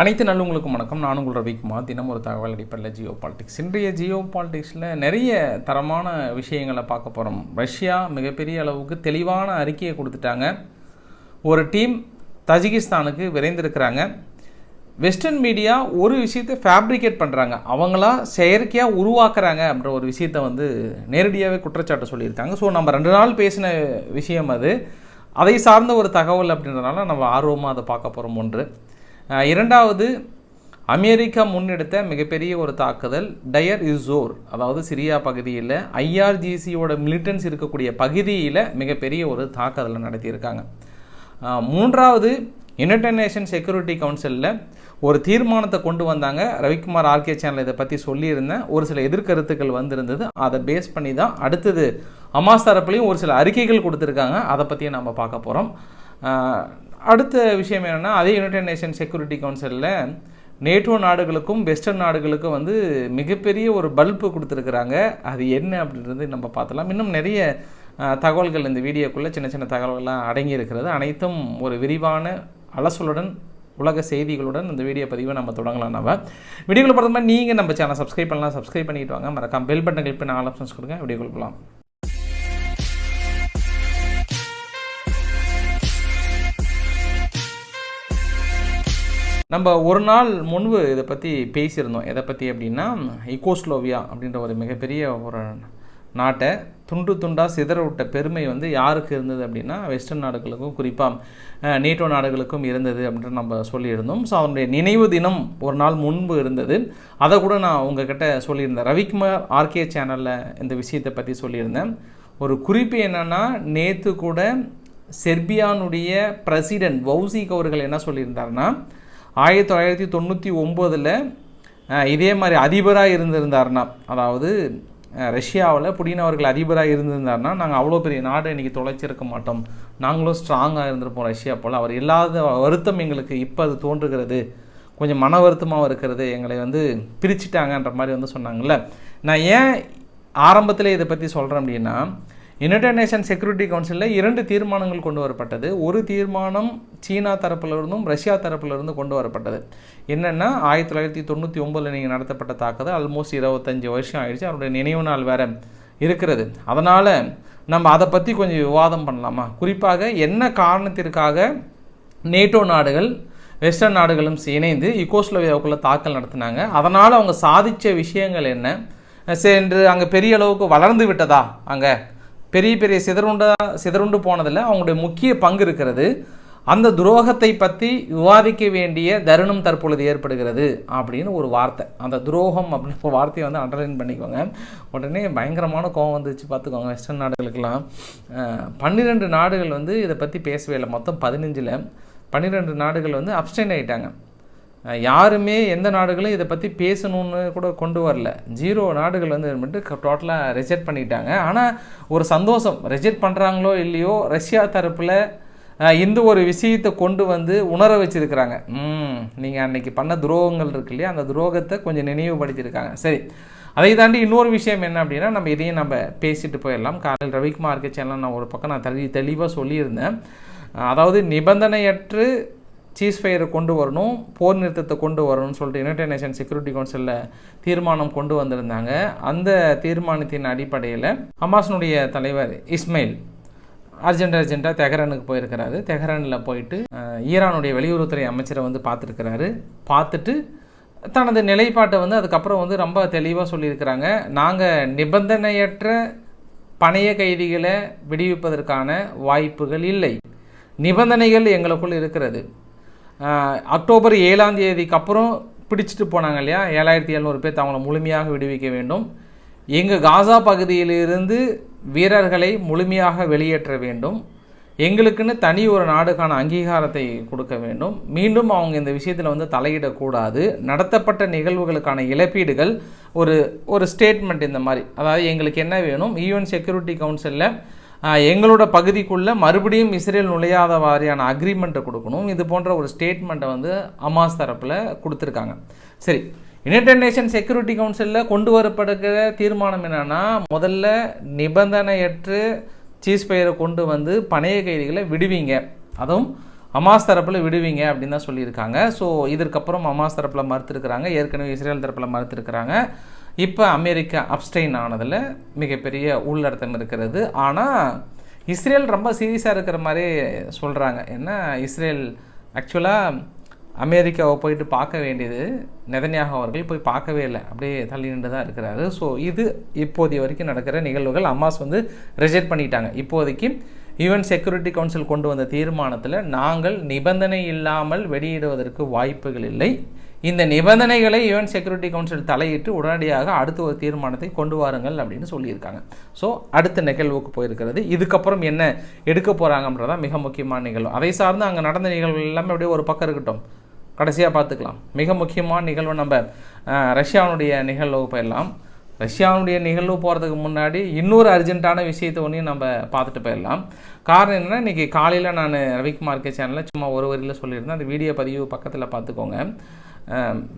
அனைத்து நல்லவங்களுக்கும் வணக்கம். நான் உங்கள் ரவிக்குமார். தினம் ஒரு தகவல் அடிப்படையில் ஜியோ பாலிடிக்ஸ். இன்றைய ஜியோ பாலிடிக்ஸில் நிறைய தரமான விஷயங்களை பார்க்க போகிறோம் ரஷ்யா மிகப்பெரிய அளவுக்கு தெளிவான அறிக்கையை கொடுத்துட்டாங்க. ஒரு டீம் தஜிகிஸ்தானுக்கு விரைந்திருக்கிறாங்க. வெஸ்டர்ன் மீடியா ஒரு விஷயத்தை ஃபேப்ரிகேட் பண்ணுறாங்க அவங்களா செயற்கையாக உருவாக்குறாங்க அப்படின்ற ஒரு விஷயத்தை வந்து நேரடியாகவே குற்றச்சாட்டு சொல்லியிருக்காங்க. ஸோ நம்ம ரெண்டு நாள் பேசின விஷயம் அது. அதை சார்ந்த ஒரு தகவல் அப்படின்றதுனால நம்ம ஆர்வமாக அதை பார்க்க போகிறோம் ஒன்று. இரண்டாவது அமெரிக்கா முன்னெடுத்த மிகப்பெரிய ஒரு தாக்குதல் டயர் இசோர் அதாவது சிரியா பகுதியில் ஐஆர்ஜிசியோட மிலிட்டன்ஸ் இருக்கக்கூடிய பகுதியில் மிகப்பெரிய ஒரு தாக்குதலை நடத்தியிருக்காங்க. மூன்றாவது யுனைடெட் நேஷன் செக்யூரிட்டி கவுன்சிலில் ஒரு தீர்மானத்தை கொண்டு வந்தாங்க. ரவிக்குமார் ஆர்கே சேனல் இதை பற்றி சொல்லியிருந்தேன் ஒரு சில எதிர்கருத்துக்கள் வந்திருந்தது. அதை பேஸ் பண்ணி தான் அடுத்தது அமாஸ் தரப்புலையும் ஒரு சில அறிக்கைகள் கொடுத்துருக்காங்க. அதை பற்றியும் நம்ம பார்க்க போகிறோம் அடுத்த விஷயம் என்னென்னா அதே யுனைடெட் நேஷன் செக்யூரிட்டி கவுன்சிலில் நேட்டோ நாடுகளுக்கும் வெஸ்டர்ன் நாடுகளுக்கும் வந்து மிகப்பெரிய ஒரு பல்பு கொடுத்துருக்குறாங்க. அது என்ன அப்படின்றது நம்ம பார்த்தலாம் இன்னும் நிறைய தகவல்கள் இந்த வீடியோக்குள்ளே சின்ன சின்ன தகவல்கள்லாம் அடங்கி இருக்கிறது அனைத்தும் ஒரு விரிவான அலசலுடன் உலக செய்திகளுடன் இந்த வீடியோ பதிவை நம்ம தொடங்கலாம் நம்ம வீடியோக்குள்ள பார்த்தோம்னா மாதிரி நீங்கள் நம்ம சேனல் சப்ஸ்கிரைப் பண்ணலாம். சப்ஸ்கிரைப் பண்ணிட்டு வாங்க. மறக்காம பெல் பட்டன் கிளிக் பண்ண ஆல் ஆப்ஷன்ஸ் கொடுங்க. வீடியோ போகலாம். நம்ம ஒரு நாள் முன்பு இதை பற்றி பேசியிருந்தோம். எதை பற்றி அப்படின்னா இக்கோஸ்லோவியா அப்படின்ற ஒரு மிகப்பெரிய ஒரு நாட்டை துண்டு துண்டாக சிதற விட்ட பெருமை வந்து யாருக்கு இருந்தது அப்படின்னா வெஸ்டர்ன் நாடுகளுக்கும் குறிப்பாக நேட்டோ நாடுகளுக்கும் இருந்தது அப்படின்ட்டு நம்ம சொல்லியிருந்தோம். ஸோ அவனுடைய நினைவு தினம் ஒரு நாள் முன்பு இருந்தது. அதை கூட நான் உங்ககிட்ட சொல்லியிருந்தேன். ரவிக்குமார் ஆர்கே சேனலில் இந்த விஷயத்தை பற்றி சொல்லியிருந்தேன். ஒரு குறிப்பு என்னென்னா நேற்று கூட செர்பியானுடைய பிரசிடென்ட் வௌசிக் அவர்கள் என்ன சொல்லியிருந்தாருன்னா ஆயிரத்தி தொள்ளாயிரத்தி தொண்ணூற்றி ஒம்போதில் இதே மாதிரி அதிபராக இருந்திருந்தாருன்னா அதாவது ரஷ்யாவில் புடின் அவர்கள் அதிபராக இருந்திருந்தாருன்னா நாங்கள் அவ்வளோ பெரிய நாடு இன்றைக்கி தொலைச்சிருக்க மாட்டோம். நாங்களும் ஸ்ட்ராங்காக இருந்திருப்போம் ரஷ்யா போல். அவர் இல்லாத வருத்தம் எங்களுக்கு இப்போ அது தோன்றுகிறது. கொஞ்சம் மன வருத்தமாக இருக்கிறது. எங்களை வந்து பிரிச்சுட்டாங்கன்ற மாதிரி வந்து சொன்னாங்கல்ல. நான் ஏன் ஆரம்பத்தில் இதை பற்றி சொல்கிறேன் அப்படின்னா யுனைடெட் நேஷன் செக்யூரிட்டி கவுன்சிலில் இரண்டு தீர்மானங்கள் கொண்டு வரப்பட்டது. ஒரு தீர்மானம் சீனா தரப்பிலிருந்தும் ரஷ்யா தரப்புல கொண்டு வரப்பட்டது. என்னென்னா ஆயிரத்தி தொள்ளாயிரத்தி தொண்ணூற்றி ஒம்பதில் நீங்கள் நடத்தப்பட்ட தாக்குதல் ஆல்மோஸ்ட் இருபத்தஞ்சி வருஷம் ஆயிடுச்சு. அவருடைய நினைவு நாள் வேறு இருக்கிறது. அதனால் நம்ம அதை பற்றி கொஞ்சம் விவாதம் பண்ணலாமா? குறிப்பாக என்ன காரணத்திற்காக நேட்டோ நாடுகள் வெஸ்டர்ன் நாடுகளும் இணைந்து இக்கோஸ்லோவியாவுக்குள்ளே தாக்கல் நடத்தினாங்க? அதனால் அவங்க சாதித்த விஷயங்கள் என்ன? சென்று அங்கே பெரிய அளவுக்கு வளர்ந்து விட்டதா? அங்கே பெரிய பெரிய சிதறுண்டா சிதறுண்டு போனதில் அவங்களுடைய முக்கிய பங்கு இருக்கிறது. அந்த துரோகத்தை பற்றி விவாதிக்க வேண்டிய தருணம் தற்பொழுது ஏற்படுகிறது அப்படின்னு ஒரு வார்த்தை. அந்த துரோகம் அப்படின்ற ஒரு வார்த்தையை வந்து அண்டர்லைன் பண்ணிக்கோங்க. உடனே பயங்கரமான கோவம் வந்துச்சு பார்த்துக்கோங்க வெஸ்டர்ன் நாடுகளுக்கெல்லாம். பன்னிரெண்டு நாடுகள் வந்து இதை பற்றி பேசவே இல்லை. மொத்தம் பதினஞ்சில் பன்னிரெண்டு நாடுகள் வந்து அப்டைன் ஆகிட்டாங்க யாருமே எந்த நாடுகளும் இதை பற்றி பேசணும்னு கூட கொண்டு வரல. ஜீரோ நாடுகள் வந்து மட்டும் டோட்டலாக ரிஜெக்ட் பண்ணிட்டாங்க. ஆனால் ஒரு சந்தோஷம். ரிஜெக்ட் பண்ணுறாங்களோ இல்லையோ ரஷ்யா தரப்பில் இந்த ஒரு விஷயத்தை கொண்டு வந்து உணர வச்சுருக்கிறாங்க. ம் நீங்கள் அன்னைக்கு பண்ண துரோகங்கள் இருக்கு இல்லையா? அந்த துரோகத்தை கொஞ்சம் நினைவுபடுத்தியிருக்காங்க. சரி. அதை தாண்டி இன்னொரு விஷயம் என்ன அப்படின்னா நம்ம இதையும் நம்ம பேசிட்டு போயிடலாம். காலையில் ரவிக்குமார் சேனல் நான் ஒரு பக்கம் நான் தெளி தெளிவாக சொல்லியிருந்தேன். அதாவது நிபந்தனையற்று சீஸ் ஃபயரை கொண்டு வரணும் போர் நிறுத்தத்தை கொண்டு வரணும்னு சொல்லிட்டு யுனைடெட் நேஷன் செக்யூரிட்டி கவுன்சிலில் தீர்மானம் கொண்டு வந்திருந்தாங்க. அந்த தீர்மானத்தின் அடிப்படையில் ஹமாஸினுடைய தலைவர் இஸ்மைல் அர்ஜென்ட் அர்ஜென்ட்டாக தெஹரானுக்கு போயிருக்கிறாரு. தெஹரானில் போயிட்டு ஈரானுடைய வெளியுறவுத்துறை அமைச்சரை வந்து பார்த்துருக்கிறாரு. பார்த்துட்டு தனது நிலைப்பாட்டை வந்து அதுக்கப்புறம் வந்து ரொம்ப தெளிவாக சொல்லியிருக்கிறாங்க. நாங்கள் நிபந்தனையற்ற பணைய கைதிகளை விடுவிப்பதற்கான வாய்ப்புகள் இல்லை. நிபந்தனைகள் எங்களுக்குள் இருக்கிறது. அக்டோபர் ஏழாம் தேதிக்கு அப்புறம் பிடிச்சிட்டு போனாங்க இல்லையா? ஏழாயிரத்தி எழுநூறு பேர் அவங்கள முழுமையாக விடுவிக்க வேண்டும். எங்கள் காசா பகுதியிலிருந்து வீரர்களை முழுமையாக வெளியேற்ற வேண்டும். எங்களுக்குன்னு தனி ஒரு நாடுக்கான அங்கீகாரத்தை கொடுக்க வேண்டும். மீண்டும் அவங்க இந்த விஷயத்தில் வந்து தலையிடக்கூடாது. நடத்தப்பட்ட நிகழ்வுகளுக்கான இழப்பீடுகள் ஒரு ஒரு ஸ்டேட்மெண்ட் இந்த மாதிரி. அதாவது எங்களுக்கு என்ன வேணும்? யூஎன் செக்யூரிட்டி கவுன்சிலில் எங்களோட பகுதிக்குள்ளே மறுபடியும் இஸ்ரேல் நுழையாத வாரியான அக்ரிமெண்ட்டை கொடுக்கணும். இது போன்ற ஒரு ஸ்டேட்மெண்ட்டை வந்து அமாஸ் தரப்பில் கொடுத்துருக்காங்க. சரி யுனைடெட் நேஷன் செக்யூரிட்டி கவுன்சிலில் கொண்டு வரப்படுகிற தீர்மானம் என்னென்னா முதல்ல நிபந்தனையற்று சீஸ்பயரை கொண்டு வந்து பணைய கைதிகளை விடுவீங்க. அதுவும் அமாஸ் தரப்பில் விடுவீங்க அப்படின்னு தான் சொல்லியிருக்காங்க. ஸோ இதற்கப்புறம் அமாஸ் தரப்பில் மறுத்துருக்குறாங்க. ஏற்கனவே இஸ்ரேல் தரப்பில் மறுத்துருக்குறாங்க. இப்போ அமெரிக்கா அப்ஸ்டைன் ஆனதில் மிகப்பெரிய உள்ளடத்தம் இருக்கிறது. ஆனால் இஸ்ரேல் ரொம்ப சீரியஸாக இருக்கிற மாதிரி சொல்கிறாங்க ஏன்னா இஸ்ரேல் ஆக்சுவலாக அமெரிக்காவை போயிட்டு பார்க்க வேண்டியது நெதன்யாகு அவர்கள் போய் பார்க்கவே இல்லை. அப்படியே தள்ளி நின்று தான் இருக்கிறாரு. ஸோ இது இப்போதைய வரைக்கும் நடக்கிற நிகழ்வுகள். அம்மாஸ் வந்து ரிஜெக்ட் பண்ணிட்டாங்க. இப்போதைக்கு யுஎன் செக்யூரிட்டி கவுன்சில் கொண்டு வந்த தீர்மானத்தில் நாங்கள் நிபந்தனை இல்லாமல் வெளியிடுவதற்கு வாய்ப்புகள் இல்லை. இந்த நிபந்தனைகளை யுஎன் செக்யூரிட்டி கவுன்சில் தலையிட்டு உடனடியாக அடுத்த ஒரு தீர்மானத்தை கொண்டு வாருங்கள் அப்படின்னு சொல்லியிருக்காங்க. ஸோ அடுத்த நிகழ்வுக்கு போயிருக்கிறது. இதுக்கப்புறம் என்ன எடுக்க போகிறாங்கன்றதான் மிக முக்கியமான நிகழ்வு. அதை சார்ந்து அங்கே நடந்த நிகழ்வுகள் எல்லாமே அப்படியே ஒரு பக்கம் இருக்கட்டும். கடைசியாக பார்த்துக்கலாம். மிக முக்கியமான நிகழ்வு நம்ம ரஷ்யாவுடைய நிகழ்வு போயிடலாம். ரஷ்யாவுடைய நிகழ்வு போகிறதுக்கு முன்னாடி இன்னொரு அர்ஜென்ட்டான விஷயத்தை ஒன்றையும் நம்ம பார்த்துட்டு போயிடலாம். காரணம் என்னென்னா இன்றைக்கி காலையில் நான் ரவிக்குமார் கே சேனலில் சும்மா ஒரு வரியில் சொல்லியிருந்தேன். அந்த வீடியோ பதிவு பக்கத்தில் பார்த்துக்கோங்க.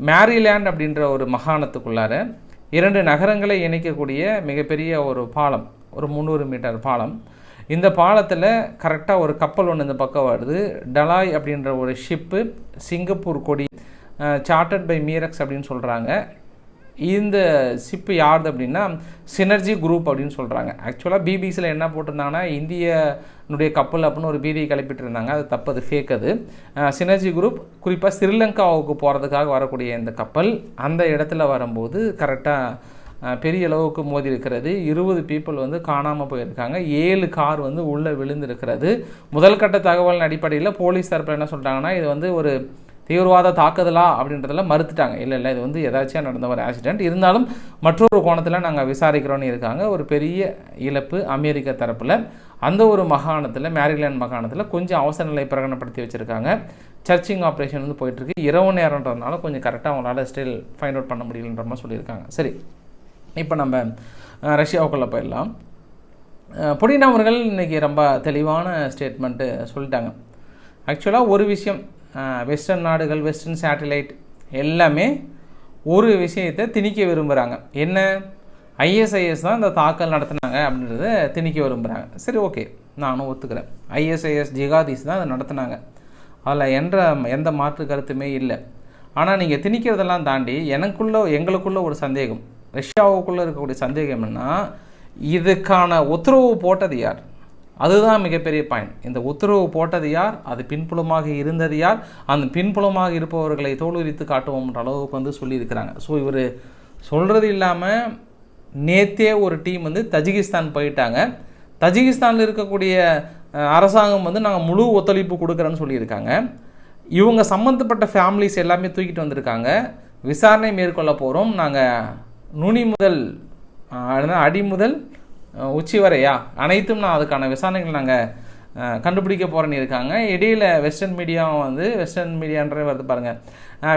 மேரிலேண்ட் அப்படின்ற ஒரு மாகாணத்துக்குள்ளார இரண்டு நகரங்களை இணைக்கக்கூடிய மிகப்பெரிய ஒரு பாலம் ஒரு முந்நூறு மீட்டர் பாலம். இந்த பாலத்தில் கரெக்டாக ஒரு கப்பல் ஒன்று இந்த பக்கம் வருது. டலாய் அப்படின்ற ஒரு ஷிப்பு சிங்கப்பூர் கொடி சார்ட்டட் பை மீரக்ஸ் அப்படின்னு சொல்கிறாங்க இந்த ஷிப்பு யார்து அப்படின்னா சினர்ஜி குரூப் அப்படின்னு சொல்கிறாங்க ஆக்சுவலாக பிபிசியில் என்ன போட்டிருந்தாங்கன்னா இந்திய என்னுடைய கப்பல் அப்படின்னு ஒரு பீதியை கிளப்பிட்டு இருந்தாங்க அது தப்பு அது. ஃபேக் அது சினர்ஜி குரூப் குறிப்பாக ஸ்ரீலங்காவுக்கு போகிறதுக்காக வரக்கூடிய இந்த கப்பல் அந்த இடத்துல வரும்போது கரெக்டாக பெரிய அளவுக்கு மோதி இருக்கிறது. இருபது பீப்புள் வந்து காணாமல் போயிருக்காங்க. ஏழு கார் வந்து உள்ளே விழுந்திருக்கிறது. முதல் கட்ட தகவலின் அடிப்படையில் போலீஸ் தரப்பில் என்ன சொல்கிறாங்கன்னா இது வந்து ஒரு தீவிரவாத தாக்குதலா அப்படின்றதெல்லாம் மறுத்துட்டாங்க. இல்லை இல்லை இது வந்து எதாச்சும் நடந்த ஒரு ஆக்சிடென்ட் இருந்தாலும் மற்றொரு கோணத்தில் நாங்கள் விசாரிக்கிறோன்னு இருக்காங்க. ஒரு பெரிய இழப்பு அமெரிக்க தரப்பில். அந்த ஒரு மாகாணத்தில் மேரிலேண்ட் மாகாணத்தில் கொஞ்சம் அவசர நிலை பிரகடனப்படுத்தி வச்சுருக்காங்க. சர்ச்சிங் ஆப்ரேஷன் வந்து போயிட்டுருக்கு. இரவு நேரன்றதுனால கொஞ்சம் கரெக்டாக அவங்களால ஸ்டில் ஃபைண்ட் அவுட் பண்ண முடியலன்ற மாதிரி சொல்லியிருக்காங்க. சரி. இப்போ நம்ம ரஷ்யாவுக்குள்ளே போயிடலாம். அஹ், புடின் அவர்கள் இன்றைக்கி ரொம்ப தெளிவான ஸ்டேட்மெண்ட்டு சொல்லிட்டாங்க. ஆக்சுவலாக ஒரு விஷயம் வெஸ்டர்ன் நாடுகள் வெஸ்டர்ன் சேட்டலைட் எல்லாமே ஒரு விஷயத்தை திணிக்க விரும்புகிறாங்க என்ன? ஐஎஸ்ஐஎஸ் தான் இந்த தாக்கல் நடத்தினாங்க அப்படின்றத திணிக்க விரும்புகிறாங்க சரி ஓகே. நானும் ஒத்துக்கிறேன். ஐஎஸ்ஐஎஸ் ஜிகாதிஸ் தான் அதை நடத்தினாங்க. அதில் என்ற எந்த மாற்று கருத்துமே இல்லை. ஆனால் நீங்கள் திணிக்கிறதெல்லாம் தாண்டி எனக்குள்ளே எங்களுக்குள்ள ஒரு சந்தேகம். ரஷ்யாவுக்குள்ளே இருக்கக்கூடிய சந்தேகம் என்னென்னா இதுக்கான உத்தரவு போட்டது யார்? அதுதான் மிகப்பெரிய பாயிண்ட் இந்த உத்தரவு போட்டது யார்? அது பின்புலமாக இருந்தது யார்? அந்த பின்புலமாக இருப்பவர்களை தோல்வித்து காட்டுவோம்ன்ற அளவுக்கு வந்து சொல்லியிருக்கிறாங்க. ஸோ இவர் சொல்கிறது இல்லாமல் நேத்தே ஒரு டீம் வந்து தஜிகிஸ்தான் போயிட்டாங்க. தஜிகிஸ்தானில் இருக்கக்கூடிய அரசாங்கம் வந்து நாங்கள் முழு ஒத்துழைப்பு கொடுக்குறேன்னு சொல்லியிருக்காங்க. இவங்க சம்மந்தப்பட்ட ஃபேமிலிஸ் எல்லாமே தூக்கிட்டு வந்திருக்காங்க. விசாரணை மேற்கொள்ள போகிறோம் நாங்கள் நுனி முதல் அடி முதல் உச்சி வரையா? அனைத்தும் நான் அதுக்கான விசாரணைகள் நாங்கள் கண்டுபிடிக்க போகிறேன்னு இருக்காங்க. இடையில வெஸ்டர்ன் மீடியாவும் வந்து வெஸ்டர்ன் மீடியான்ற வருது பாருங்கள்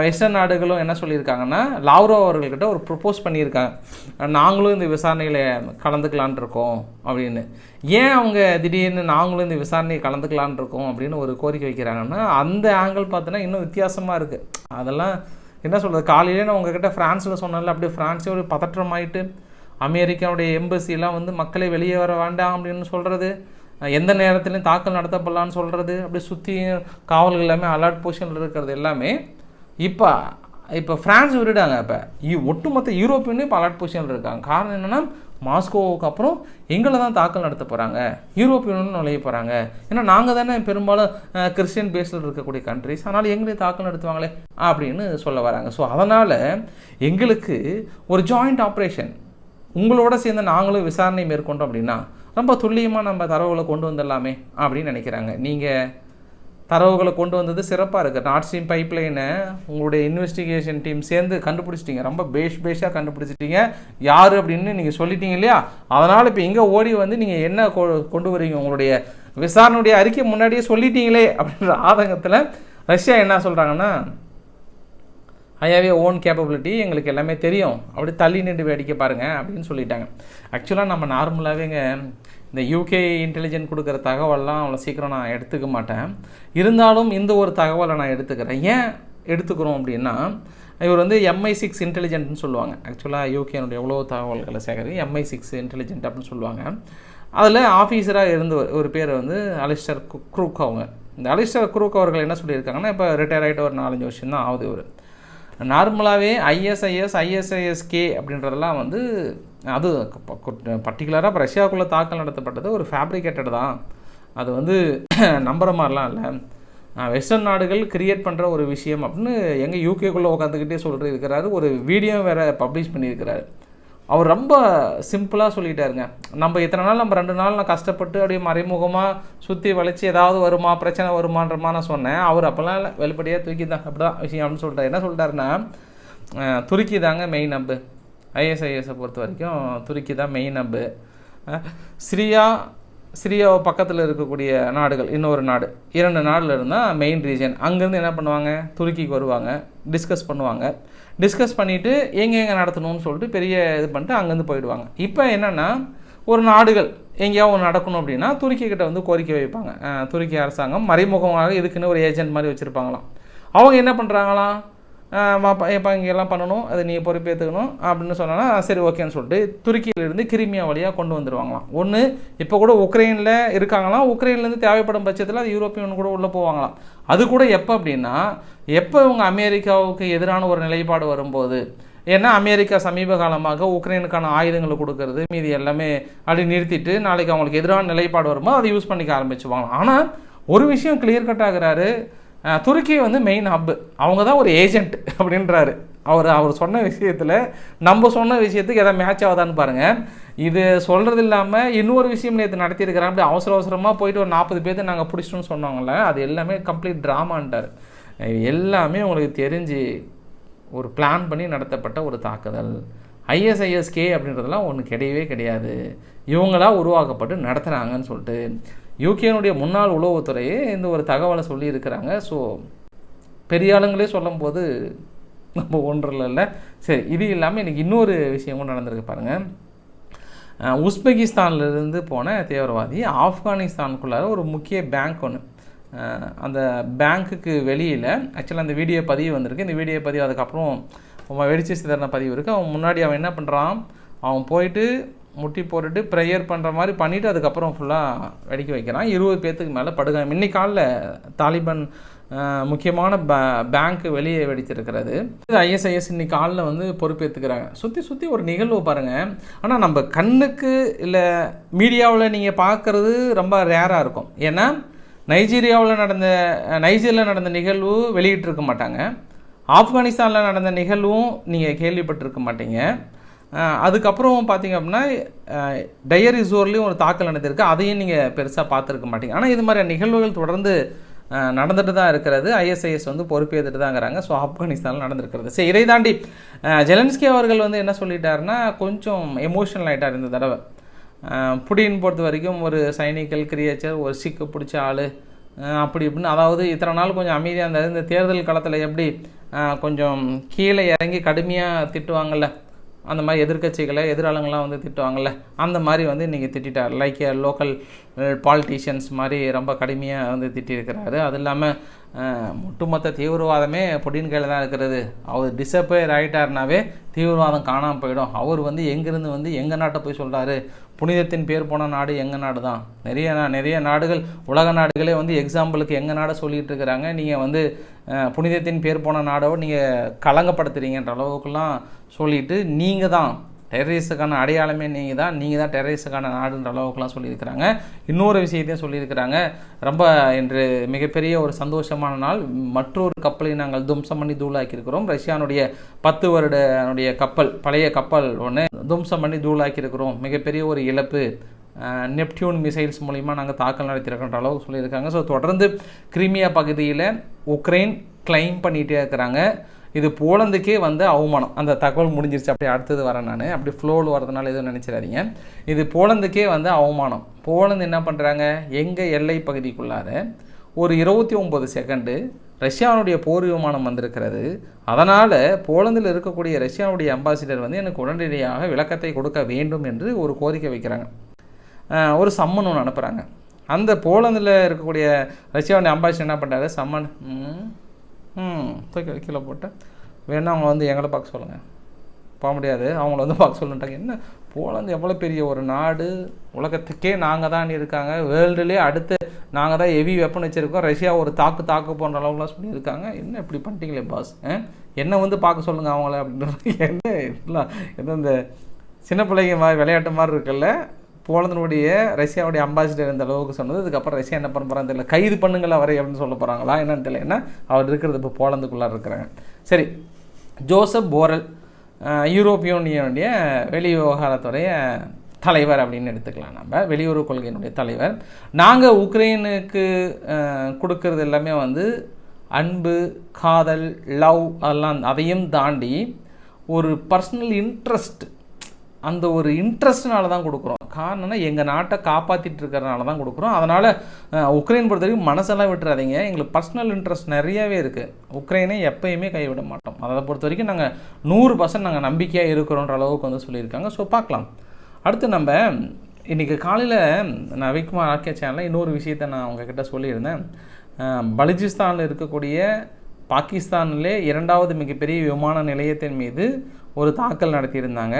வெஸ்டர்ன் நாடுகளும் என்ன சொல்லியிருக்காங்கன்னா லாவ்ரோ அவர்கள்கிட்ட ஒரு ப்ரொப்போஸ் பண்ணியிருக்காங்க. நாங்களும் இந்த விசாரணையில் கலந்துக்கலான் இருக்கோம் அப்படின்னு. ஏன் அவங்க திடீர்னு நாங்களும் இந்த விசாரணையை கலந்துக்கலான் இருக்கோம் அப்படின்னு ஒரு கோரிக்கை வைக்கிறாங்கன்னா அந்த ஆங்கிள் பார்த்தோன்னா இன்னும் வித்தியாசமாக இருக்குது அதெல்லாம் என்ன சொல்கிறது காலையிலே நான் உங்ககிட்ட ஃப்ரான்ஸில் சொன்னால அப்படியே ஃப்ரான்ஸே ஒரு பதற்றமாயிட்டு அமெரிக்காவுடைய எம்பசிலாம் வந்து மக்களை வெளியே வர வேண்டாம் அப்படின்னு சொல்கிறது எந்த நேரத்துலையும் தாக்கல் நடத்தப்படலான்னு சொல்கிறது அப்படி சுற்றியும் காவல்கள் எல்லாமே அலர்ட் பொசிஷனில் இருக்கிறது எல்லாமே இப்போ இப்போ ஃப்ரான்ஸ் விட்டுட்டாங்க இப்போ ஒட்டுமொத்த யூரோப்பியனும் இப்போ அலர்ட் பொசிஷனில் இருக்காங்க. காரணம் என்னென்னா மாஸ்கோவுக்கு அப்புறம் எங்களை தான் தாக்கல் நடத்த போகிறாங்க யூரோப்பியனும் நுழைய போகிறாங்க ஏன்னா நாங்கள் தானே பெரும்பாலும் கிறிஸ்டியன் பேஸில் இருக்கக்கூடிய கண்ட்ரிஸ் அதனால் எங்களையும் தாக்கல் நடத்துவாங்களே அப்படின்னு சொல்ல வராங்க. ஸோ அதனால் எங்களுக்கு ஒரு ஜாயிண்ட் ஆப்ரேஷன் உங்களோட சேர்ந்து நாங்களும் விசாரணை மேற்கொண்டோம் அப்படின்னா ரொம்ப துல்லியமாக நம்ம தரவுகளை கொண்டு வந்துடலாமே அப்படின்னு நினைக்கிறாங்க. நீங்கள் தரவுகளை கொண்டு வந்தது சிறப்பாக இருக்குது நார்த் ஸ்ட்ரீம் பைப்லைனை உங்களுடைய இன்வெஸ்டிகேஷன் டீம் சேர்ந்து கண்டுபிடிச்சிட்டிங்க. ரொம்ப பேஷ் பேஷாக கண்டுபிடிச்சிட்டீங்க. யார் அப்படின்னு நீங்கள் சொல்லிட்டீங்க இல்லையா? அதனால் இப்போ இங்கே ஓடி வந்து நீங்கள் என்ன கொ- கொண்டு வரீங்க? உங்களுடைய விசாரணையுடைய அறிக்கை முன்னாடியே சொல்லிட்டீங்களே அப்படின்ற ஆதங்கத்தில் ரஷ்யா என்ன சொல்கிறாங்கன்னா ஐயாவே ஓன் கேப்பபிலிட்டி எங்களுக்கு எல்லாமே தெரியும். அப்படி தள்ளி நின்று வேடிக்கை பாருங்கள் அப்படின்னு சொல்லிட்டாங்க. ஆக்சுவலாக நம்ம நார்மலாகவேங்க இந்த யூகே இன்டெலிஜென்ட் கொடுக்குற தகவல்லாம் அவ்வளோ சீக்கிரம் நான் எடுத்துக்க மாட்டேன். இருந்தாலும் இந்த ஒரு தகவலை நான் எடுத்துக்கிறேன். ஏன் எடுத்துக்கிறோம் அப்படின்னா இவர் வந்து எம்ஐ சிக்ஸ் இன்டெலிஜென்ட்னு சொல்லுவாங்க. ஆக்சுவலாக யூகேனுடைய எவ்வளோ தகவல்களை சேகரி எம்ஐ சிக்ஸ் இன்டெலிஜென்ட் அப்படின்னு சொல்லுவாங்க. அதில் ஆஃபீஸராக இருந்த ஒரு- ஒரு பேர் வந்து அலிஸ்டர் கு- குரூக் அவங்க இந்த அலிஸ்டர் குரூக் அவர்கள் என்ன சொல்லியிருக்காங்கன்னா இப்போ ரிட்டையர் ஆகிட்டு ஒரு நாலஞ்சு வருஷம் தான் ஆகுது ஒரு நார்மலாகவே ஐஎஸ்ஐஎஸ் ஐஎஸ்ஐஎஸ்கே அப்படின்றதெல்லாம் வந்து அது பர்டிகுலராக இப்போ ரஷ்யாவுக்குள்ளே தாக்கல் நடத்தப்பட்டது ஒரு ஃபேப்ரிகேட்டட் தான். அது வந்து நம்புற மாதிரிலாம் இல்லை. வெஸ்டர்ன் நாடுகள் கிரியேட் பண்ணுற ஒரு விஷயம் அப்படின்னு எங்கள் யூகேக்குள்ளே உட்காந்துக்கிட்டே சொல்லிட்டு இருக்கிறாரு. ஒரு வீடியோ வேறு பப்ளிஷ் பண்ணியிருக்கிறாரு. அவர் ரொம்ப சிம்பிளாக சொல்லிட்டாருங்க. நம்ம இத்தனை நாள் நம்ம ரெண்டு நாள் நான் கஷ்டப்பட்டு அப்படியே மறைமுகமாக சுற்றி வளைச்சி ஏதாவது வருமா பிரச்சனை வருமான்றமா நான் சொன்னேன். அவர் அப்போல்லாம் இல்லை வெளிப்படையாக தூக்கி தான் அப்படி தான் விஷயம் அப்படின்னு சொல்லிட்டாரு. என்ன சொல்லிட்டாருன்னா துருக்கி தாங்க மெயின் நம்பு ஐஎஸ்ஐஎஸை பொறுத்த வரைக்கும் துருக்கி தான் மெயின் நம்பு சிரியா சிரியாவை பக்கத்தில் இருக்கக்கூடிய நாடுகள் இன்னொரு நாடு. இரண்டு நாடுல இருந்தால் மெயின் ரீஜன் அங்கேருந்து என்ன பண்ணுவாங்க? துருக்கிக்கு வருவாங்க. டிஸ்கஸ் பண்ணுவாங்க. டிஸ்கஸ் பண்ணிவிட்டு எங்கே எங்கே நடத்தணும்னு சொல்லிட்டு பெரிய இது பண்ணிட்டு அங்கேருந்து போயிடுவாங்க. இப்போ என்னென்னா ஒரு நாடுகள் எங்கேயாவது ஒன்று நடக்கணும் அப்படின்னா துருக்கி கிட்ட வந்து கோரிக்கை வைப்பாங்க. துருக்கி அரசாங்கம் மறைமுகமாக இதுக்குன்னு ஒரு ஏஜென்ட் மாதிரி வச்சுருப்பாங்களாம். அவங்க என்ன பண்ணுறாங்களாம் இப்போ இங்கெல்லாம் பண்ணணும் அதை நீ பொறுப்பேற்றுக்கணும் அப்படின்னு சொன்னோன்னா சரி ஓகேன்னு சொல்லிட்டு துருக்கியிலிருந்து கிரிமியா வழியாக கொண்டு வந்துடுவாங்களாம் ஒன்று இப்போ கூட உக்ரைனில் இருக்காங்களாம். உக்ரைன்லேருந்து தேவைப்படும் பட்சத்தில் அது யூரோப்பியன் கூட உள்ளே போவாங்களாம். அது கூட எப்போ அப்படின்னா எப்போ இவங்க அமெரிக்காவுக்கு எதிரான ஒரு நிலைப்பாடு வரும்போது ஏன்னா அமெரிக்கா சமீப காலமாக உக்ரைனுக்கான ஆயுதங்களை கொடுக்கறது மீதி எல்லாமே அப்படி நிறுத்திட்டு நாளைக்கு அவங்களுக்கு எதிரான நிலைப்பாடு வரும்போது அதை யூஸ் பண்ணிக்க ஆரம்பிச்சுவாங்க ஆனால் ஒரு விஷயம் கிளியர் கட் ஆகிறாரு. துருக்கி வந்து மெயின் ஹப்பு அவங்க தான் ஒரு ஏஜென்ட் அப்படின்றாரு. அவர் அவர் சொன்ன விஷயத்தில் நம்ம சொன்ன விஷயத்துக்கு எதாவது மேட்ச் ஆகுதான்னு பாருங்கள் இது சொல்கிறது இல்லாமல் இன்னொரு விஷயம் நேற்று நடத்தியிருக்கிறாங்க. அப்படி அவசர அவசரமாக போயிட்டு ஒரு நாற்பது பேர்த்து நாங்கள் பிடிச்சிட்டோம்னு சொன்னாங்களே அது எல்லாமே கம்ப்ளீட் ட்ராமான்ட்டார் எல்லாமே உங்களுக்கு தெரிஞ்சு ஒரு பிளான் பண்ணி நடத்தப்பட்ட ஒரு தாக்குதல். ஐஎஸ்ஐஎஸ்கே அப்படின்றதெல்லாம் ஒன்று கிடையவே கிடையாது. இவங்களா உருவாக்கப்பட்டு நடத்துகிறாங்கன்னு சொல்லிட்டு யூகேனுடைய முன்னாள் உளவுத்துறையே இந்த ஒரு தகவலை சொல்லியிருக்கிறாங்க. ஸோ பெரிய ஆளுங்களே சொல்லும்போது நம்ம ஒன்றில் இல்லை. சரி இது இல்லாமல் எனக்கு இன்னொரு விஷயமும் நடந்திருக்கு பாருங்கள் உஸ்பெகிஸ்தான்லேருந்து இருந்து போன தீவிரவாதி ஆப்கானிஸ்தானுக்குள்ளார ஒரு முக்கிய பேங்க் ஒன்று அந்த பேங்க்குக்கு வெளியில் ஆக்சுவலாக அந்த வீடியோ பதிவு வந்திருக்கு. இந்த வீடியோ பதிவு அதுக்கப்புறம் அவன் வெடிச்சு சிதறின பதிவு இருக்குது அவன் முன்னாடி அவன் என்ன பண்ணுறான் அவன் போயிட்டு முட்டி போட்டுட்டு ப்ரேயர் பண்ணுற மாதிரி பண்ணிவிட்டு அதுக்கப்புறம் ஃபுல்லாக வெடிக்க வைக்கிறான். இருபது பேர்த்துக்கு மேலே படுகாயம். இன்னைக்கு காலில் தாலிபான் முக்கியமான பே பேங்க் வெளியே வெடித்திருக்கிறது இது ஐஎஸ்ஐஎஸ் இன்னைக்கு காலில் வந்து பொறுப்பேற்றுக்கிறாங்க சுற்றி சுற்றி ஒரு நிகழ்வு பாருங்கள் ஆனால் நம்ம கண்ணுக்கு இல்லை மீடியாவில் நீங்கள் பார்க்குறது ரொம்ப ரேராக இருக்கும். ஏன்னா நைஜீரியாவில் நடந்த நைஜீரியில் நடந்த நிகழ்வு வெளியிட்டிருக்க மாட்டாங்க. ஆப்கானிஸ்தானில் நடந்த நிகழ்வும் நீங்கள் கேள்விப்பட்டிருக்க மாட்டீங்க. அதுக்கப்புறம் பார்த்தீங்க அப்படின்னா டயரி ஜோர்லேயும் ஒரு தாக்கல் நடந்திருக்கு. அதையும் நீங்கள் பெருசாக பார்த்துருக்க மாட்டீங்க. ஆனால் இது மாதிரி நிகழ்வுகள் தொடர்ந்து நடந்துட்டு தான் இருக்கிறது. ஐஎஸ்ஐஎஸ் வந்து பொறுப்பேற்றுட்டு தாங்கிறாங்க. ஸோ ஆப்கானிஸ்தானில் நடந்திருக்கிறது. சரி இதை தாண்டி ஜெலன்ஸ்கி அவர்கள் வந்து என்ன சொல்லிட்டாருன்னா கொஞ்சம் எமோஷனல் ஆகிட்டார் இந்த தடவை. புடியின் பொறுத்த வரைக்கும் ஒரு சைனிக்கல் கிரியேச்சர் ஒரு சிக்கு பிடிச்ச ஆள். அப்படி இப்படின்னு அதாவது இத்தனை நாள் கொஞ்சம் அமைதியாக இருந்தது இந்த தேர்தல் காலத்தில் எப்படி கொஞ்சம் கீழே இறங்கி கடுமையாக திட்டுவாங்கல்ல அந்த மாதிரி எதிர்க்கட்சிகளை எதிராளங்களாம் வந்து திட்டுவாங்கல்ல அந்த மாதிரி வந்து இன்றைக்கி திட்டார் லைக் லோக்கல் பாலிட்டிஷியன்ஸ் மாதிரி ரொம்ப கடுமையாக வந்து திட்டியிருக்கிறாரு. அது இல்லாமல் ஒட்டுமொத்த தீவிரவாதமே புடின் கையில் தான் இருக்கிறது. அவர் டிசப்பேர் ஆகிட்டாருனாவே தீவிரவாதம் காணாமல் போயிடும். அவர் வந்து எங்கேருந்து வந்து எங்கள் நாட்டை போய் சொல்கிறாரு புனிதத்தின் பேர் போன நாடு எங்கள் நாடு தான் நிறைய நா- நிறைய நாடுகள் உலக நாடுகளே வந்து எக்ஸாம்பிளுக்கு எங்கள் நாடை சொல்லிகிட்டு இருக்கிறாங்க நீங்கள் வந்து புனிதத்தின் பேர் போன நாடோ நீங்கள் கலங்கப்படுத்துறீங்கன்ற அளவுக்குலாம் சொல்லிட்டு நீங்கள் தான் டெரரிஸ்டுக்கான அடையாளமே நீங்கள் தான். நீங்கள் தான் டெரரிஸ்டுக்கான நாடுன்ற அளவுக்குலாம் சொல்லியிருக்கிறாங்க. இன்னொரு விஷயத்தையும் சொல்லியிருக்கிறாங்க. ரொம்ப என்று மிகப்பெரிய ஒரு சந்தோஷமான நாள். மற்றொரு கப்பலை நாங்கள் தும்சம் பண்ணி தூளாக்கியிருக்கிறோம். ரஷ்யானுடைய பத்து வருடனுடைய கப்பல் பழைய கப்பல் ஒன்று தும்சம் பண்ணி தூளாக்கியிருக்கிறோம். மிகப்பெரிய ஒரு இழப்பு. நெப்டியூன் மிசைல்ஸ் மூலிமா நாங்கள் தாக்கல் நடத்தியிருக்கின்ற அளவுக்கு சொல்லியிருக்காங்க. ஸோ தொடர்ந்து கிரிமியா பகுதியில் உக்ரைன் கிளைம் பண்ணிகிட்டே இருக்கிறாங்க. இது போலந்துக்கே வந்து அவமானம். அந்த தகவல் முடிஞ்சிருச்சு. அப்படியே அடுத்தது வரேன் நான். அப்படி ஃப்ளோவில் வரதுனால எதுவும் நினச்சிடாதீங்க. இது போலந்துக்கே வந்து அவமானம். போலந்து என்ன பண்ணுறாங்க எங்கள் எல்லை பகுதிக்குள்ளார ஒரு இருபத்தி ஒம்பது செகண்டு ரஷ்யாவுடைய போர் விமானம் வந்திருக்கிறது. அதனால் போலந்தில் இருக்கக்கூடிய ரஷ்யாவுடைய அம்பாசிடர் வந்து எனக்கு உடனடியாக விளக்கத்தை கொடுக்க வேண்டும் என்று ஒரு கோரிக்கை வைக்கிறாங்க. ஒரு சம்மன் ஒன்று அனுப்புகிறாங்க அந்த போலந்தில் இருக்கக்கூடிய ரஷ்யாவுடைய அம்பாசிடர் என்ன பண்ணுறாரு சம்மன் ம், தூக்கி கீழே போட்டு. வேணா அவங்க வந்து எங்களை பார்க்க சொல்லுங்கள் போக முடியாது. அவங்கள வந்து பார்க்க சொல்லுன்ட்டாங்க. என்ன? போலந்து எவ்வளோ பெரிய ஒரு நாடு. உலகத்துக்கே நாங்கள் தான் இருக்காங்க. வேர்ல்டுலேயே அடுத்து நாங்கள் தான் ஹெவி வெப்பன் வச்சுருக்கோம். ரஷ்யா ஒரு தாக்கு தாக்கு போன்ற அளவுலாம் சொல்லியிருக்காங்க. என்ன இப்படி பண்ணிட்டீங்களே பாஸ் என்ன வந்து பார்க்க சொல்லுங்கள் அவங்கள அப்படின்னு என்ன இதெல்லாம் என்ன இந்த சின்ன பிள்ளைங்க மாதிரி விளையாட்டு மாதிரி இருக்குல்ல? போலந்தினுடைய ரஷ்யாவுடைய அம்பாசிடர் இந்த அளவுக்கு சொன்னது. அதுக்கப்புறம் ரஷ்யா என்ன பண்ண போகிறாங்க தெரியல. கைது பண்ணுங்கள் வரை அப்படின்னு சொல்ல போகிறாங்களா என்னன்னு தெரியல. ஏன்னா அவர் இருக்கிறது இப்போ போலந்துக்குள்ளே இருக்கிறாங்க. சரி. ஜோசப் போரல் யூரோப்பியனுடைய வெளி விவகாரத்துடைய தலைவர் அப்படின்னு எடுத்துக்கலாம் நம்ம. வெளியுறவு கொள்கையினுடைய தலைவர். நாங்கள் உக்ரைனுக்கு கொடுக்கறது எல்லாமே வந்து அன்பு காதல் லவ் அதெல்லாம் அதையும் தாண்டி ஒரு பர்சனல் இன்ட்ரெஸ்ட் அந்த ஒரு இன்ட்ரெஸ்ட்னால தான் கொடுக்குறோம். காரணம்னா எங்கள் நாட்டை காப்பாற்றிட்டு இருக்கிறனால தான் கொடுக்குறோம். அதனால் உக்ரைன் பொறுத்த வரைக்கும் மனசெல்லாம் விட்டுறாதீங்க. எங்களுக்கு பர்சனல் இன்ட்ரெஸ்ட் நிறையவே இருக்குது உக்ரைனை எப்பயுமே கைவிட மாட்டோம். அதை பொறுத்த வரைக்கும் நாங்கள் நூறு பர்சன்ட் நாங்கள் நம்பிக்கையாக இருக்கிறோன்ற அளவுக்கு வந்து சொல்லியிருக்காங்க. ஸோ பார்க்கலாம். அடுத்து நம்ம இன்றைக்கி காலையில் நான் விக்மார் ஆர்கே சேனலில் இன்னொரு விஷயத்தை நான் உங்ககிட்ட சொல்லியிருந்தேன். பலுஜிஸ்தானில் இருக்கக்கூடிய பாகிஸ்தானிலே இரண்டாவது மிகப்பெரிய விமான நிலையத்தின் மீது ஒரு தாக்கல் நடத்தியிருந்தாங்க.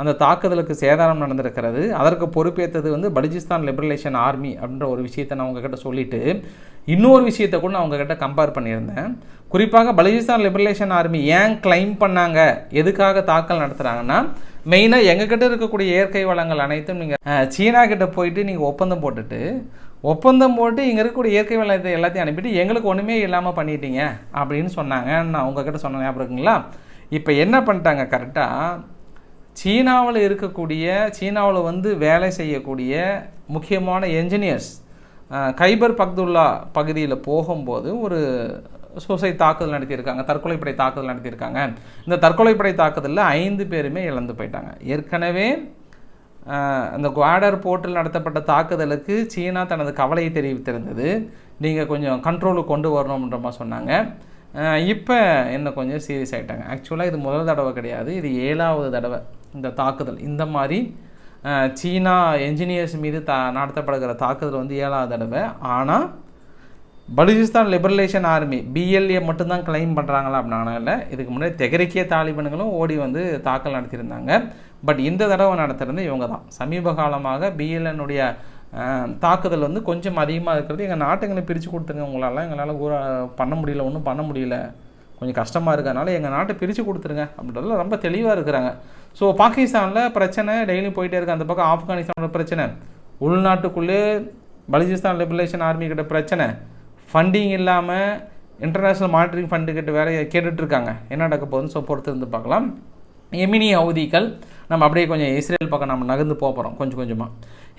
அந்த தாக்குதலுக்கு சேதாரம் நடந்திருக்கிறது. அதற்கு பொறுப்பேற்றது வந்து பலுஜிஸ்தான் லிபரலேஷன் ஆர்மி அப்படின்ற ஒரு விஷயத்தை நான் உங்ககிட்ட சொல்லிட்டு இன்னொரு விஷயத்தை கூட நான் உங்ககிட்ட கம்பேர் பண்ணியிருந்தேன். குறிப்பாக பலுஜிஸ்தான் லிபரலேஷன் ஆர்மி ஏன் கிளைம் பண்ணாங்க? எதுக்காக தாக்கல் நடத்துகிறாங்கன்னா மெயினாக எங்ககிட்ட இருக்கக்கூடிய இயற்கை வளங்கள் அனைத்தும் நீங்கள் சீனா கிட்ட போயிட்டு நீங்கள் ஒப்பந்தம் போட்டுட்டு ஒப்பந்தம் போட்டு இங்கே இருக்கக்கூடிய இயற்கை வளத்தை எல்லாத்தையும் அனுப்பிட்டு எங்களுக்கு ஒன்றுமே இல்லாமல் பண்ணிட்டீங்க அப்படின்னு சொன்னாங்க நான் உங்ககிட்ட சொன்ன ஞாபகம் இருக்குங்களா? இப்போ என்ன பண்ணிட்டாங்க? கரெக்டாக சீனாவில் இருக்கக்கூடிய சீனாவில் வந்து வேலை செய்யக்கூடிய முக்கியமான என்ஜினியர்ஸ் கைபர் பக்துல்லா பகுதியில் போகும்போது ஒரு சூசைட் தாக்குதல் நடத்தியிருக்காங்க தற்கொலைப்படை தாக்குதல் நடத்தியிருக்காங்க. இந்த தற்கொலைப்படை தாக்குதலில் ஐந்து பேருமே இழந்து போயிட்டாங்க. ஏற்கனவே அந்த குவாடர் போர்ட்டில் நடத்தப்பட்ட தாக்குதலுக்கு சீனா தனது கவலையை தெரிவித்திருந்தது. நீங்கள் கொஞ்சம் கண்ட்ரோலுக்கு கொண்டு வரணுன்ற மாதிரி சொன்னாங்க. இப்போ என்ன கொஞ்சம் சீரியஸ் ஆகிட்டாங்க ஆக்சுவலாக இது முதல் தடவை கிடையாது. இது ஏழாவது தடவை இந்த தாக்குதல். இந்த மாதிரி சீனா என்ஜினியர்ஸ் மீது தா நடத்தப்படுகிற தாக்குதல் வந்து ஏழாவது தடவை. ஆனால் பலுச்சிஸ்தான் லிபரலேஷன் ஆர்மி பிஎல்ஏ மட்டும்தான் கிளைம் பண்ணுறாங்களா அப்படின்னா இல்லை. இதுக்கு முன்னாடி தெகரிக்கிய தாலிபன்களும் ஓடி வந்து தாக்கல் நடத்தியிருந்தாங்க. பட் இந்த தடவை நடத்துகிறது இவங்க தான் சமீப காலமாக பிஎல்எனுடைய தாக்குதல் வந்து கொஞ்சம் அதிகமாக இருக்கிறது. எங்கள் நாட்டுங்களை பிரித்து கொடுத்துருங்க. உங்களால் எங்களால் ஊர பண்ண முடியல ஒன்றும் பண்ண முடியல. கொஞ்சம் கஷ்டமாக இருக்கிறதுனால எங்கள் நாட்டை பிரித்து கொடுத்துருங்க அப்படின்றதுல ரொம்ப தெளிவாக இருக்கிறாங்க. ஸோ பாகிஸ்தானில் பிரச்சனை டெய்லியும் போயிட்டே இருக்கு. அந்த பக்கம் ஆப்கானிஸ்தானோட பிரச்சனை. உள்நாட்டுக்குள்ளே பலுச்சிஸ்தான் லிபரேஷன் ஆர்மி கிட்ட பிரச்சனை. ஃபண்டிங் இல்லாமல் இன்டர்நேஷ்னல் மானிட்டரிங் ஃபண்டு கிட்ட வேற கேட்டுட்ருக்காங்க என்ன நடக்க போகுதுன்னு ஸோ பொறுத்து இருந்து பார்க்கலாம். எமினி அவதிகள் நம்ம அப்படியே கொஞ்சம் இஸ்ரேல் பக்கம் நம்ம நகர்ந்து போக போகிறோம் கொஞ்சம் கொஞ்சமாக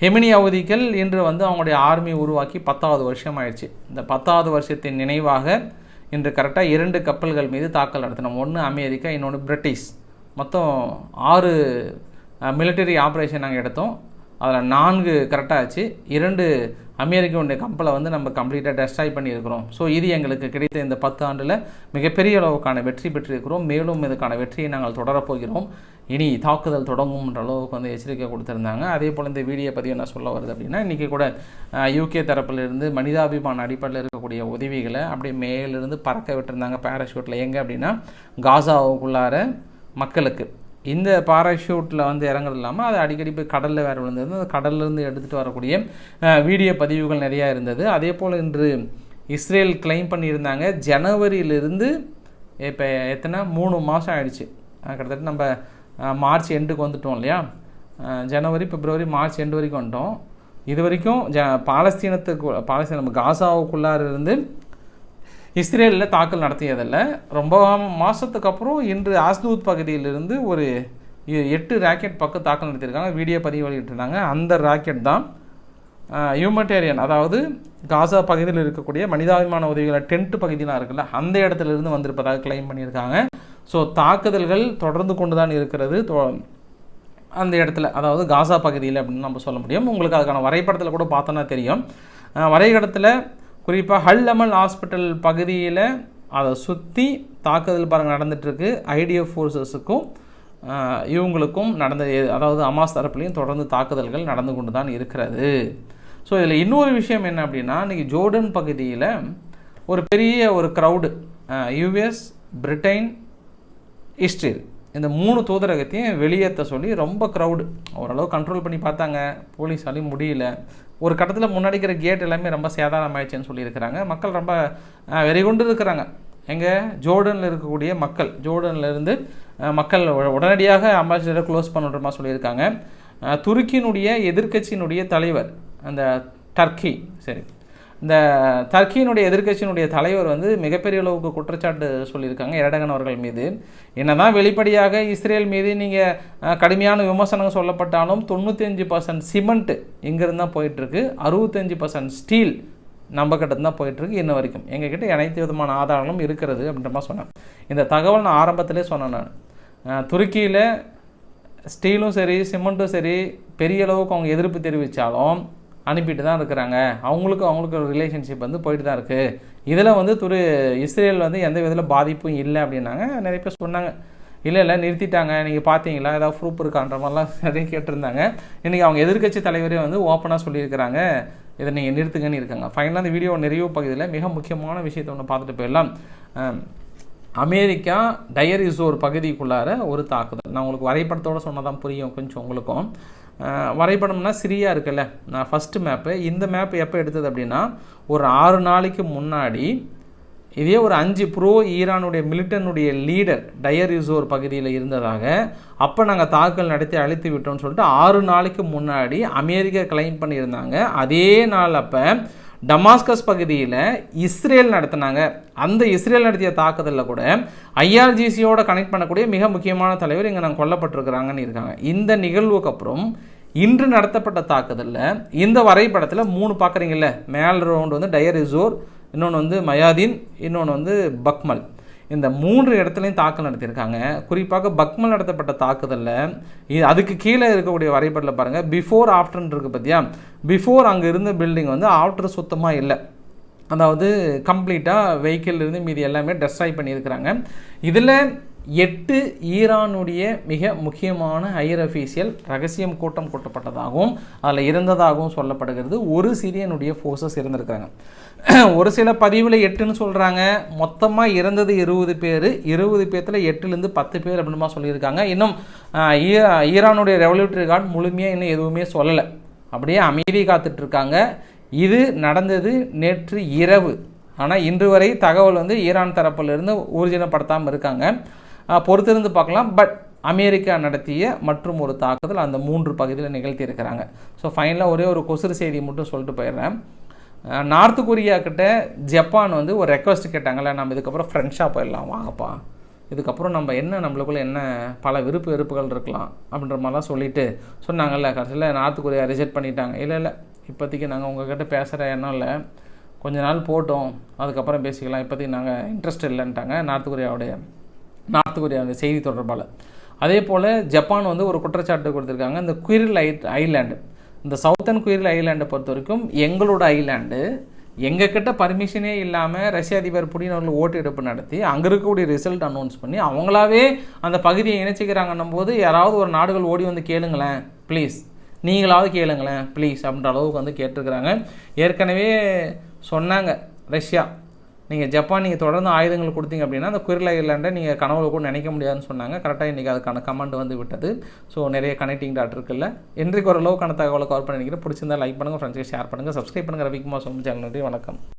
ஹெமினி அவதிகள் இன்று வந்து அவங்களுடைய ஆர்மி உருவாக்கி பத்தாவது வருஷம் ஆயிடுச்சு. இந்த பத்தாவது வருஷத்தின் நினைவாக இன்று கரெக்டாக இரண்டு கப்பல்கள் மீது தாக்கல் நடத்தினோம். ஒன்று அமெரிக்கா இன்னொன்று பிரிட்டிஷ். மொத்தம் ஆறு மிலிட்டரி ஆப்ரேஷன் நாங்கள் எடுத்தோம். அதில் நான்கு கரெக்டாக ஆச்சு. இரண்டு அமெரிக்காவுடைய கப்பலை வந்து நம்ம கம்ப்ளீட்டாக டெஸ்ட்ராய் பண்ணியிருக்கிறோம். ஸோ இது எங்களுக்கு கிடைத்த இந்த பத்து ஆண்டில் மிகப்பெரிய அளவுக்கான வெற்றி பெற்றிருக்கிறோம். மேலும் இதுக்கான வெற்றியை நாங்கள் தொடரப் போகிறோம். இனி தாக்குதல் தொடங்கும்ன்ற அளவுக்கு வந்து எச்சரிக்கை கொடுத்துருந்தாங்க. அதே போல் இந்த வீடியோ பதிவு என்ன சொல்ல வருது அப்படின்னா இன்றைக்கி கூட யூகே தரப்பிலிருந்து மனிதாபிமான அடிப்படையில் இருக்கக்கூடிய உதவிகளை அப்படியே மேலிருந்து பறக்க விட்டுருந்தாங்க பேராஷூட்டில் எங்கே அப்படின்னா காசாவுக்குள்ளார மக்களுக்கு. இந்த பாராஷூட்டில் வந்து இறங்குறது இல்லாமல் அது அடிக்கடி போய் கடலில் வேறு விழுந்தது அந்த கடல்லேருந்து எடுத்துகிட்டு வரக்கூடிய வீடியோ பதிவுகள் நிறையா இருந்தது. அதே போல் இன்று இஸ்ரேல் கிளைம் பண்ணியிருந்தாங்க. ஜனவரியிலிருந்து இப்போ எத்தனை? மூணு மாதம் ஆயிடுச்சு. கிட்டத்தட்ட நம்ம மார்ச் எண்டுக்கு வந்துட்டோம் இல்லையா? ஜனவரி பிப்ரவரி மார்ச் எண்டு வரைக்கும் வந்துட்டோம். இது வரைக்கும் ஜ பாலஸ்தீனத்துக்கு பாலஸ்தீனம் நம்ம காசாவுக்குள்ளார இருந்து இஸ்ரேலில் தாக்கல் நடத்தியதில்ல. ரொம்ப மாதத்துக்கு அப்புறம் இன்று ஆஸ்தூத் பகுதியிலிருந்து ஒரு எட்டு ராக்கெட் பக்கம் தாக்கல் நடத்தியிருக்காங்க. வீடியோ பதிவு வெளியிட்டிருந்தாங்க. அந்த ராக்கெட் தான் ஹியூமட்டேரியன் அதாவது காசா பகுதியில் இருக்கக்கூடிய மனிதாபிமான உதவிகளை டென்ட் பகுதியெலாம் இருக்குல்ல அந்த இடத்துல இருந்து வந்திருப்பதாக கிளைம் பண்ணியிருக்காங்க. ஸோ தாக்குதல்கள் தொடர்ந்து கொண்டு தான் இருக்கிறது. தொ- அந்த இடத்துல அதாவது காசா பகுதியில் அப்படின்னு நம்ம சொல்ல முடியும். உங்களுக்கு அதுக்கான வரைபடத்தில் கூட பார்த்தோன்னா தெரியும். வரைகடத்தில் வரைபடத்தில் குறிப்பாக ஹல்லமல் ஹாஸ்பிட்டல் பகுதியில் அதை சுற்றி தாக்குதல் பாருங்கள் நடந்துகிட்ருக்கு ஐடிஎஃப் ஃபோர்ஸஸுக்கும் இவங்களுக்கும் நடந்த அதாவது அமாஸ் தரப்புலையும் தொடர்ந்து தாக்குதல்கள் நடந்து கொண்டு தான் இருக்கிறது. ஸோ இதில் இன்னொரு விஷயம் என்ன அப்படின்னா இன்றைக்கி ஜோர்டன் பகுதியில் ஒரு பெரிய ஒரு க்ரௌடு யுஎஸ் பிரிட்டன் இஸ்ரேல் இந்த மூணு தூதரகத்தையும் வெளியேற்ற சொல்லி ரொம்ப க்ரௌடு ஓரளவு கண்ட்ரோல் பண்ணி பார்த்தாங்க. போலீஸாலையும் முடியல. ஒரு கட்டத்தில் முன்னாடி இருக்கிற கேட் எல்லாமே ரொம்ப சேதாரமாயிடுச்சுன்னு சொல்லியிருக்கிறாங்க. மக்கள் ரொம்ப வெறி கொண்டு இருக்கிறாங்க. எங்கே? ஜோர்டனில் இருக்கக்கூடிய மக்கள். ஜோர்டன்லேருந்து மக்கள் உடனடியாக அம்பாசிடரை க்ளோஸ் பண்ணுறமா சொல்லியிருக்காங்க. துருக்கியினுடைய எதிர்க்கட்சியினுடைய தலைவர் அந்த டர்க்கி சரி. இந்த டர்க்கியினுடைய எதிர்க்கட்சியினுடைய தலைவர் வந்து மிகப்பெரிய அளவுக்கு குற்றச்சாட்டு சொல்லியிருக்காங்க எரடகன் அவர்கள் மீது. என்னதான் வெளிப்படையாக இஸ்ரேல் மீது நீங்கள் கடுமையான விமர்சனங்கள் சொல்லப்பட்டாலும் தொண்ணூத்தஞ்சு பர்சன்ட் சிமெண்ட் இங்கேருந்து தான் போயிட்டுருக்கு. அறுபத்தஞ்சு பர்சன்ட் ஸ்டீல் நம்ம கிட்ட தான் போயிட்டுருக்கு இன்ன வரைக்கும். எங்ககிட்ட அனைத்து விதமான ஆதாரங்களும் இருக்கிறது அப்படின்ற மாதிரி சொன்னேன் இந்த தகவல் நான் ஆரம்பத்திலே சொன்னேன் நான். துருக்கியில் ஸ்டீலும் சரி சிமெண்ட்டும் சரி பெரிய அளவுக்கு அவங்க எதிர்ப்பு தெரிவித்தாலும் அனுப்பிட்டு தான் இருக்கிறாங்க. அவங்களுக்கு அவங்களுக்கு ஒரு ரிலேஷன்ஷிப் வந்து போயிட்டு தான் இருக்குது இதில் வந்து துரு இஸ்ரேல் வந்து எந்த விதத்தில் பாதிப்பும் இல்லை அப்படின்னாங்க. நிறைய பேர் சொன்னாங்க. இல்லை இல்லை நிறுத்திட்டாங்க. நீங்கள் பார்த்தீங்களா ஏதாவது ப்ரூஃப் இருக்கான்ற மாதிரிலாம் நிறைய கேட்டிருந்தாங்க. இன்றைக்கி அவங்க எதிர்க்கட்சி தலைவரே வந்து ஓப்பனாக சொல்லியிருக்கிறாங்க. இதை நீங்கள் நிறுத்துங்கன்னு இருக்காங்க. ஃபைனலாக அந்த வீடியோ நிறைவு பகுதியில் மிக முக்கியமான விஷயத்தை ஒன்று பார்த்துட்டு போயிடலாம். அமெரிக்கா டயர் ஒரு பகுதிக்குள்ளார ஒரு தாக்குதல். நான் உங்களுக்கு வரைபடத்தோடு சொன்னதான் புரியும் கொஞ்சம் உங்களுக்கும். வரைபடம்னா சிரியா இருக்குல்ல. நான் ஃபஸ்ட்டு மேப்பு இந்த மேப் எப்போ எடுத்தது அப்படின்னா ஒரு ஆறு நாளைக்கு முன்னாடி இதே ஒரு அஞ்சு ப்ரோ ஈரானுடைய மிலிட்டனுடைய லீடர் டயர் யூசோர் பகுதியில் இருந்ததாக அப்போ நாங்கள் தாக்கல் நடத்தி அழித்து விட்டோம்னு சொல்லிட்டு ஆறு நாளைக்கு முன்னாடி அமெரிக்கா கிளைம் பண்ணியிருந்தாங்க. அதே நாள் அப்போ டமாஸ்கஸ் பகுதியில் இஸ்ரேல் நடத்தினாங்க. அந்த இஸ்ரேல் நடத்திய தாக்குதலில் கூட ஐஆர்ஜிசியோட கனெக்ட் பண்ணக்கூடிய மிக முக்கியமான தலைவர் இங்கே நாங்கள் கொல்லப்பட்டிருக்கிறாங்கன்னு இருக்காங்க. இந்த நிகழ்வுக்கு அப்புறம் இன்று நடத்தப்பட்ட தாக்குதலில் இந்த வரைபடத்தில் மூணு பார்க்குறீங்கல்ல மேல் ரவுண்டு வந்து டயரிசோர் இன்னொன்று வந்து மயாதீன் இன்னொன்று வந்து பக்மல். இந்த மூன்று இடத்துலையும் தாக்கல் நடத்தியிருக்காங்க. குறிப்பாக பக்மல் நடத்தப்பட்ட தாக்குதலில் இது அதுக்கு கீழே இருக்கக்கூடிய வரைபடத்தில் பாருங்கள் பிஃபோர் ஆஃப்டர்ன்னு இருக்குது பார்த்தியா பிஃபோர் அங்கே இருந்த பில்டிங் வந்து ஆஃப்டர் சுத்தமாக இல்லை. அதாவது கம்ப்ளீட்டாக வெஹிக்கிள் இருந்து மீதி எல்லாமே டெஸ்ட்ராய் பண்ணியிருக்கிறாங்க. இதில் எட்டு ஈரானுடைய மிக முக்கியமான ஹையர் அஃபீஷியல் ரகசியம் கூட்டம் கூட்டப்பட்டதாகவும் அதில் இருந்ததாகவும் சொல்லப்படுகிறது. ஒரு சிரியனுடைய ஃபோர்ஸஸ் இருந்திருக்கிறாங்க. ஒரு சில பதிவில் எட்டுன்னு சொல்கிறாங்க மொத்தமாக இறந்தது இருபது பேர். இருபது பேர்த்தில் எட்டுலேருந்து பத்து பேர் அப்படின்மா சொல்லியிருக்காங்க. இன்னும் ஈரா- ஈரானுடைய ரெவல்யூட்டரி கார்டு முழுமையாக இன்னும் எதுவுமே சொல்லலை. அப்படியே அமைதி காத்துட்ருக்காங்க. இது நடந்தது நேற்று இரவு. ஆனால் இன்று வரை தகவல் வந்து ஈரான் தரப்பிலிருந்து ஊர்ஜினப்படுத்தாமல் இருக்காங்க. பொறுத்திருந்து பார்க்கலாம். பட் அமெரிக்கா நடத்திய மற்றும் ஒரு தாக்குதல் அந்த மூன்று பகுதியில் நிகழ்த்தி இருக்கிறாங்க ஸோ ஃபைனலாக ஒரே ஒரு கொசுறு செய்தி மட்டும் சொல்லிட்டு போயிடுறேன். நார்த்து நார்த் கொரியா கிட்ட ஜப்பான் வந்து ஒரு ரெக்வஸ்ட் கேட்டாங்கல்ல நம்ம இதுக்கப்புறம் ஃப்ரெண்ட்ஷாக போயிடலாம் வாங்கப்பா. இதுக்கப்புறம் நம்ம என்ன நம்மளுக்குள்ள என்ன பல விருப்பு வெறுப்புகள் இருக்கலாம் அப்படின்ற மாதிரிலாம் சொல்லிட்டு சொன்னாங்கல்ல கடைசியில் நார்த் கொரியா ரிஜெக்ட் பண்ணிட்டாங்க. இல்லை இல்லை இப்போதைக்கு நாங்கள் உங்ககிட்ட பேசுகிற எண்ணம் இல்லை. கொஞ்ச நாள் போட்டோம் அதுக்கப்புறம் பேசிக்கலாம். இப்போதைக்கு நாங்கள் இன்ட்ரெஸ்ட் இல்லைன்ட்டாங்க நார்த் கொரியாவுடைய நார்த் கொரியாவுடைய செய்தி தொடர்பால் அதே போல் ஜப்பான் வந்து ஒரு குற்றச்சாட்டு கொடுத்துருக்காங்க இந்த குயிரில் ஐ ஐலாண்டு இந்த சவுத்தன் குயிரில் ஐலாண்டை பொறுத்த வரைக்கும் எங்களோட ஐலாண்டு எங்ககிட்ட பர்மிஷனே இல்லாமல் ரஷ்ய அதிபர் புடின் அவர்கள் ஓட்டு எடுப்பு நடத்தி அங்கே இருக்கக்கூடிய ரிசல்ட் அனௌன்ஸ் பண்ணி அவங்களாவே அந்த பகுதியை இணைச்சிக்கிறாங்கன்னும் போது யாராவது ஒரு நாடுகள் ஓடி வந்து கேளுங்களேன் ப்ளீஸ் நீங்களாவது கேளுங்களேன் ப்ளீஸ் அப்படின்ற அளவுக்கு வந்து கேட்டிருக்கிறாங்க. ஏற்கனவே சொன்னாங்க ரஷ்யா. நீங்கள் ஜப்பான் நீங்கள் தொடர்ந்து ஆயுதங்கள் கொடுத்தீங்க அப்படின்னா அந்த குரில் ஐலாண்டை நீங்கள் கனவுல கூட நினைக்க முடியாதுன்னு சொன்னாங்க. கரெக்டாக இன்றைக்கி அதுக்கான கமெண்ட் வந்து விட்டது. ஸோ நிறைய கனெக்டிங் டாட் இருக்குல்ல. இன்றைக்கு ஒரு அளவுக்கான தகவலை கவர் பண்ணி நினைக்கிறேன் பிடிச்சிருந்தா லைக் பண்ணுங்கள் ஃப்ரெண்ட்ஸ்க்கு ஷேர் பண்ணுங்கள் சப்ஸ்கிரைப் பண்ணுங்கள் ரவிக்குமார் சோமி சேனல் நன்றி வணக்கம்.